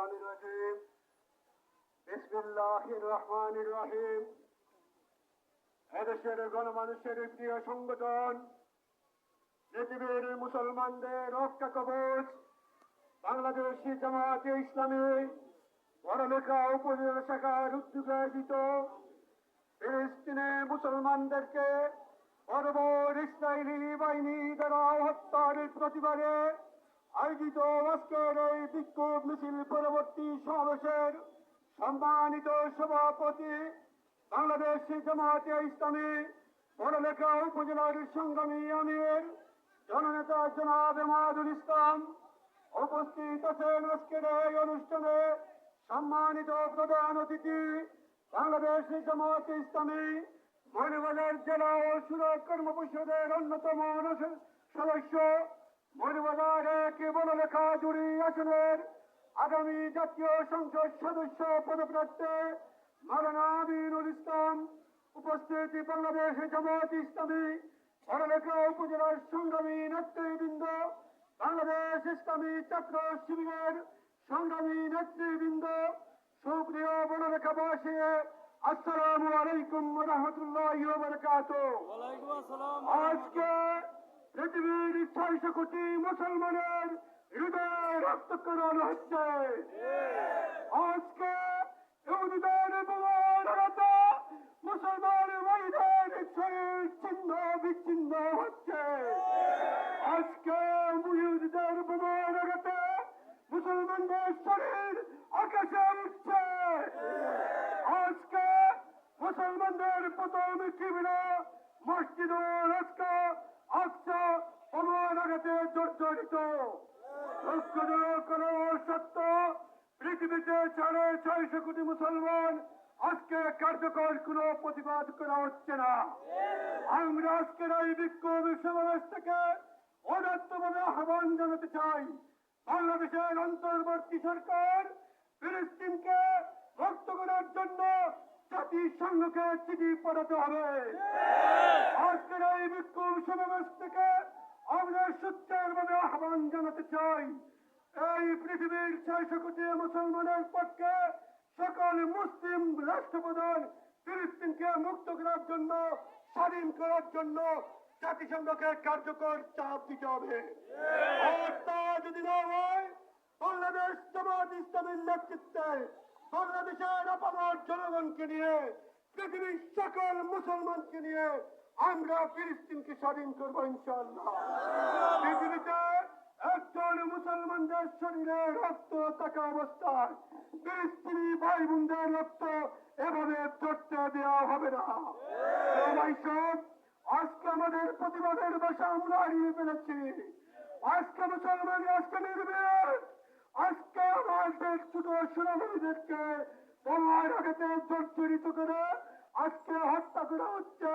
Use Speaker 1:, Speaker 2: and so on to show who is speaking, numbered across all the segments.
Speaker 1: الشيطان الرجيم بسم الله الرحمن الرحيم এদেশের গণমানুষের প্রিয় সংগঠন পৃথিবীর মুসলমানদের রক্ষা কবচ বাংলাদেশি জামাতে ইসলামী পড়ালেখা উপজেলা শাখার উদ্যোগে আয়োজিত ফিলিস্তিনে মুসলমানদেরকে বর্বর ইসরায়েলি বাহিনী দ্বারা হত্যার প্রতিবাদে আয়োজিত আজকের এই বিক্ষোভ মিছিল পরবর্তী সমাবেশের সম্মানিত সভাপতি বাংলাদেশ জামাতে ইসলামী পড়ালেখা উপজেলার সংগ্রামী আমির, জননেতা জনাব এমাদুল ইসলাম উপস্থিত আছেন আজকের এই অনুষ্ঠানে সম্মানিত প্রধান অতিথি বাংলাদেশ জামাত ইসলামী মৌলবাজার জেলা ও সুরক কর্ম পরিষদের অন্যতম সদস্য মৌলবাজার এক বনলেখা জুড়ি আসনের আগামী জাতীয় সংসদ সদস্য পদপ্রার্থী মালানা আমিনুল ইসলাম। উপস্থিত বাংলাদেশ জামাত ইসলামী পড়ালেখা উপজেলার সংগ্রামী নেতৃবৃন্দ বাংলাদেশ ইসলামী ছাত্র শিবিরের সংগ্রামী নেতৃবৃন্দ সুপ্রিয় বনরেখাবাসী আসসালামু আলাইকুম রহমতুল্লাহ আজকে পৃথিবীর ছয়শো কোটি মুসলমানের হৃদয় রক্তকরণ হচ্ছে। আজকে ইহুদিদের বোমার হাতে মুসলমান ভাইদের শরীর ছিন্ন বিচ্ছিন্ন হচ্ছে। আজকে ইহুদিদের বোমার হাতে মুসলমানদের শরীর আকাশে উঠছে। আজকে মুসলমানদের প্রথম কিবিরা মসজিদুল আজকা বোমার আঘাতে জর্জরিত। লক্ষ্য সত্য? পৃথিবীতে সাড়ে ছয়শো কোটি মুসলমান। আজকে কার্যকর কোন প্রতিবাদ করা হচ্ছে না। আমরা আজকের এই থেকে অদাত্তভাবে আহ্বান জানাতে চাই। বাংলাদেশের অন্তর্বর্তী সরকার ফিলিস্তিনকে মুক্ত করার জন্য জাতিসংঘকে চিঠি পাঠাতে হবে। আজকের এই বিক্ষোভ সমাবেশ থেকে আমরা সত্যের ভাবে আহ্বান জানাতে চাই। এই পৃথিবীর ছয়শো কোটি মুসলমানের পক্ষে সকল মুসলিম রাষ্ট্রপ্রধান ফিলিস্তিনকে মুক্ত করার জন্য স্বাধীন করার জন্য জাতিসংঘকে কার্যকর চাপ দিতে হবে। আর তা যদি না হয় বাংলাদেশ জামাত ইসলামের নেতৃত্বে বাংলাদেশের আপামর জনগণকে নিয়ে, পৃথিবীর সকল মুসলমানকে নিয়ে আমরা ফিলিস্তিনকে স্বাধীন করব ইনশাল্লাহ পৃথিবীতে একজন মুসলমানদের শরীরে রক্ত থাকা অবস্থায় ফিলিস্তিনি ভাই বোনদের রক্ত এভাবে ধরতে দেওয়া হবে না। আজকে আমাদের প্রতিবাদের ভাষা আমরা হারিয়ে ফেলেছি। আজকে মুসলমান আজকে নির্ভীক আজকে আমাদের ছোট সোনামণিদেরকে বোমার আঘাতে জর্জরিত করে আজকে হত্যা করা হচ্ছে।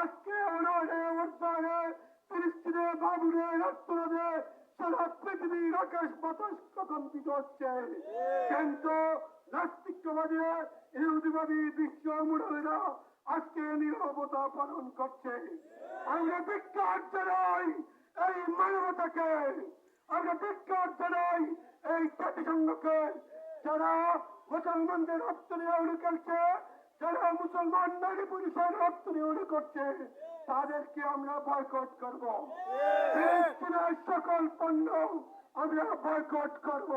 Speaker 1: আজকে অনারে অর্ধানে ফিলিস্তিনে আজকে নিরবতা পালন করছে। আমরা বিজ্ঞান জানাই এই মানবতাকে আমরা বিজ্ঞান জানাই এই জাতিসংঘকে যারা মুসলমানদের রক্ত নিয়ে খেলছে, যারা মুসলমান নারী পুরুষের রক্ত নিয়ে করছে, তাদেরকে আমরা বয়কট করব। সকল পণ্য আমরা বয়কট করব।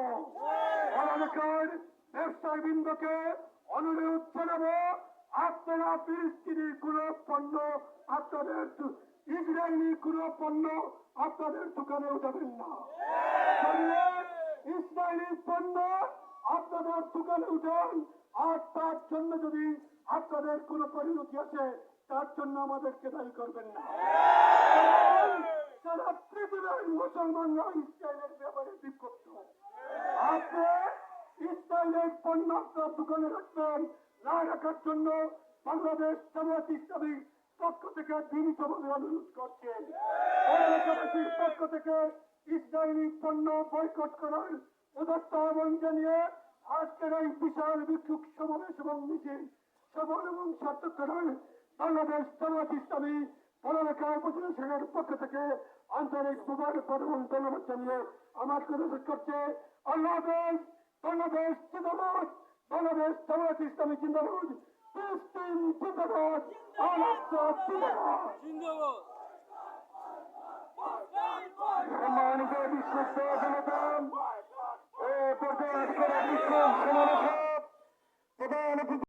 Speaker 1: পড়ালেখার ব্যবসায় বৃন্দকে অনুরোধ জানাব, আপনারা ফিলিস্তিনি কোন পণ্য আপনাদের ইসরায়েলি কোন পণ্য আপনাদের দোকানে উঠাবেন না। ইসরায়েলি পণ্য আপনাদের দোকানে উঠান, আর তার জন্য যদি আপনাদের কোন পরিণতি আছে তার জন্য আমাদেরকে দায়ী করবেন না। সারা পৃথিবীর মুসলমানরা ইসরায়েলের ব্যাপারে বিক্ষুব্ধ। আপনি ইসরায়েলের পণ্য আপনার দোকানে রাখবেন, না রাখার জন্য বাংলাদেশ জামাত ইসলামী পক্ষ থেকে বিনীতভাবে অনুরোধ করছে। বাংলাদেশের পক্ষ থেকে ইসরায়েলি পণ্য বয়কট করার উদাত্ত আহ্বান জানিয়ে আজকের এই বিশাল বিক্ষোভ সমাবেশ এবং মিছিল সফল এবং সার্থক করার বাংলাদেশ জামাত ইসলামী পড়ালেখা উপজেলা শাখার পক্ষ থেকে আন্তরিক মুবারক এবং ধন্যবাদ জানিয়ে আমার কথা করছে। আল্লাহ বাংলাদেশ জিন্দাবাদ বাংলাদেশ জামাত ইসলামী জিন্দাবাদ। ফিলিস্তিন জিন্দাবাদ। আলাস্কা জিন্দাবাদ। সম্মানিত বিশ্বস্ত জনতা এ পর্যায়ে আজকের বিক্ষোভ সমাবেশে প্রধান